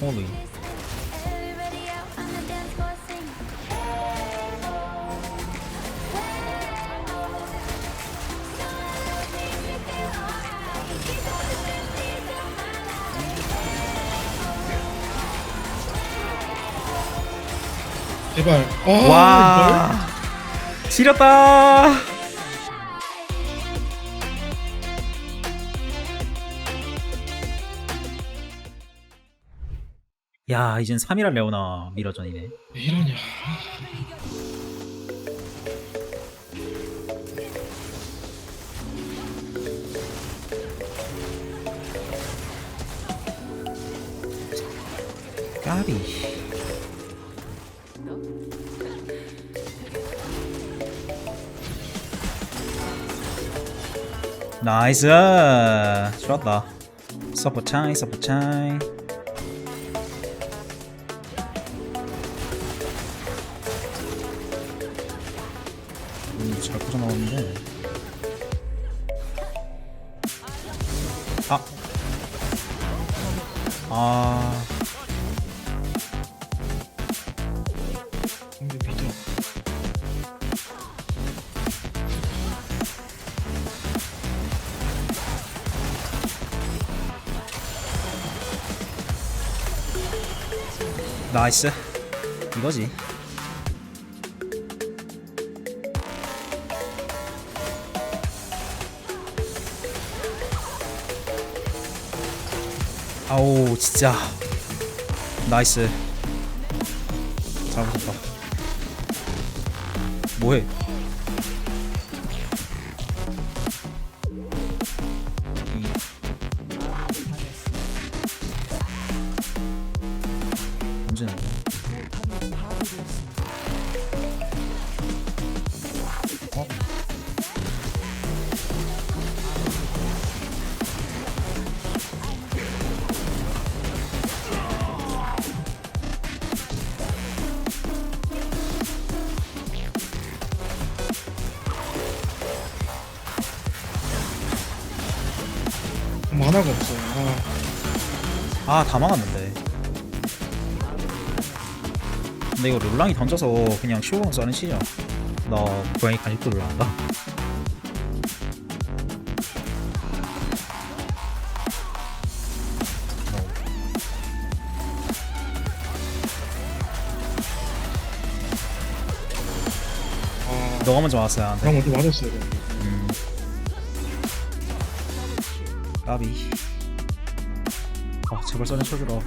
홀리 제발. 아? 와 지렸다 야 이젠 3이라 레오나 미러전이네. 왜 이러냐. 까비. 나이스. 좋았다. 서포 차이 서포 차이 음, 잘 빠져나왔는데. 아. 아, 근데 믿어. 나이스. 이거지 아우 진짜. 나이스. 잘 붙었다. 뭐해 만화가 없어요. 아, 아, 다 막았는데. 근데 이거 롤랑이 던져서 그냥 쇼공 써는 시죠. 나 고양이 간식도 올라간다. 아, 너가 먼저 왔어야 하는데. 나 먼저. 음. 까비. 아, 제발 써내 쳐주라.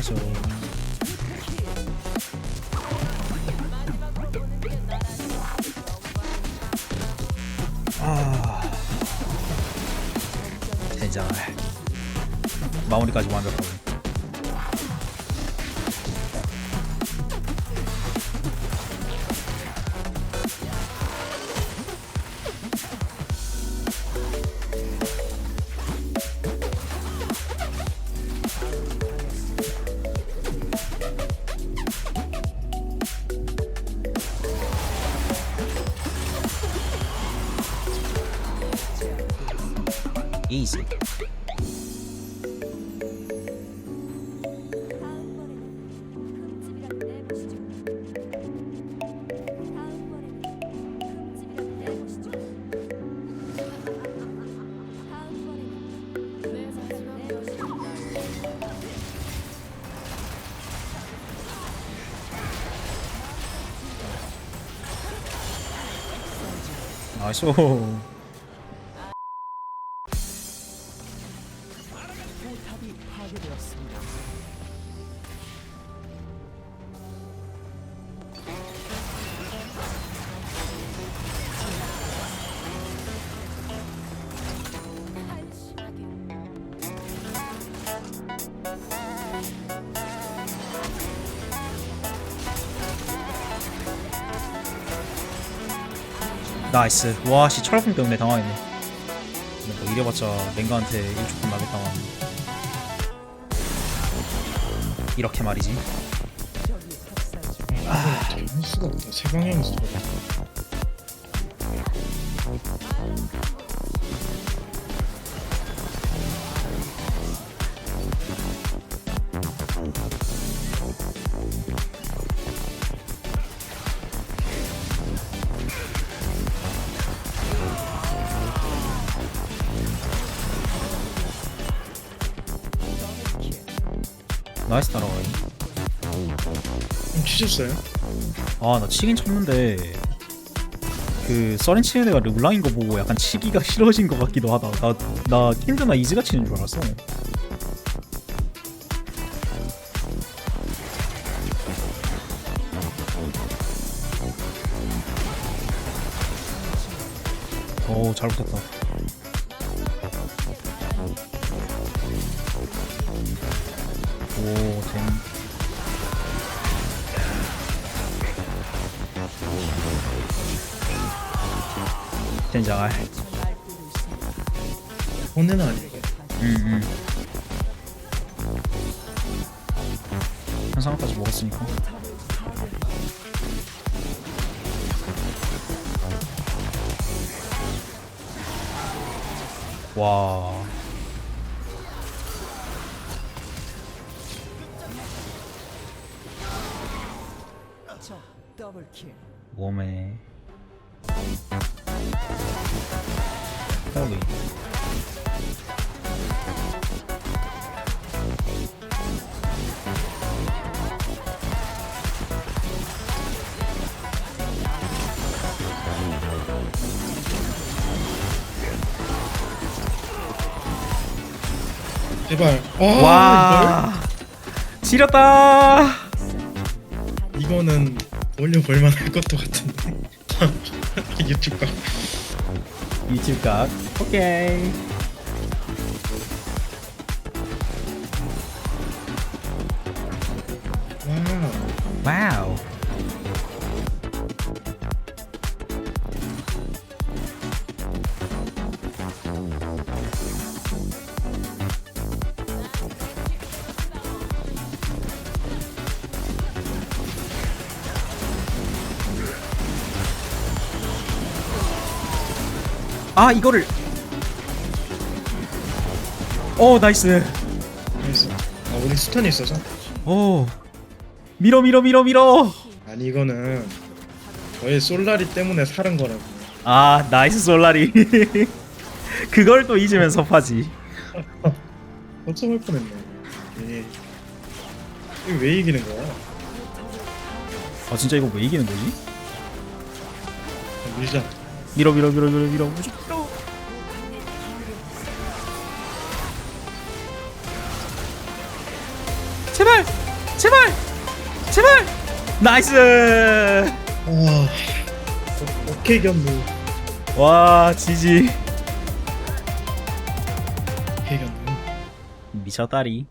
나이스. 아. 대장. 마무리까지 완벽하고. 이지. 나이 나이스. 와씨 철공 때문에 당황했네. 근데 뭐 이래봤자 랭가한테 1초간 나겠다. 이렇게 말이지. 아, 잡을 수가 없다. 세 방향에서 나이스 따라와요 좀 치셨어요? 아나 치긴 쳤는데 그 써렌 치는 애가 르블랑인 거 보고 약간 치기가 싫어진 것 같기도 하다. 나 나 킨드나 이즈가 치는 줄 알았어. 오잘 붙었다 젠장할. 혼내는 아니에요. 응응 현상까지 먹었으니까. 와. 몸에 빨리 제발. 아, 와 지렸다 이걸? 이거는 올려 볼 만할 것도 같은데. 유튜브 가. 유튜브 각 오케이 아 이거를 오 나이스 그래서 아 우리 스턴이 있어서. 오 밀어 밀어 밀어 밀어 아니 이거는 저의 솔라리 때문에 사는 거라고. 아 나이스 솔라리 그걸 또 잊으면 섭하지 걱정할 뻔했네. 예. 이거 왜 이기는 거야? 아 진짜 이거 왜 이기는 거지? 아, 밀자. 밀어 밀어 밀어 밀어 밀어 밀어 제발 제발 제발 나이스 와. 오케이 견무. 와 지지 오케이 견무. 미쳤다리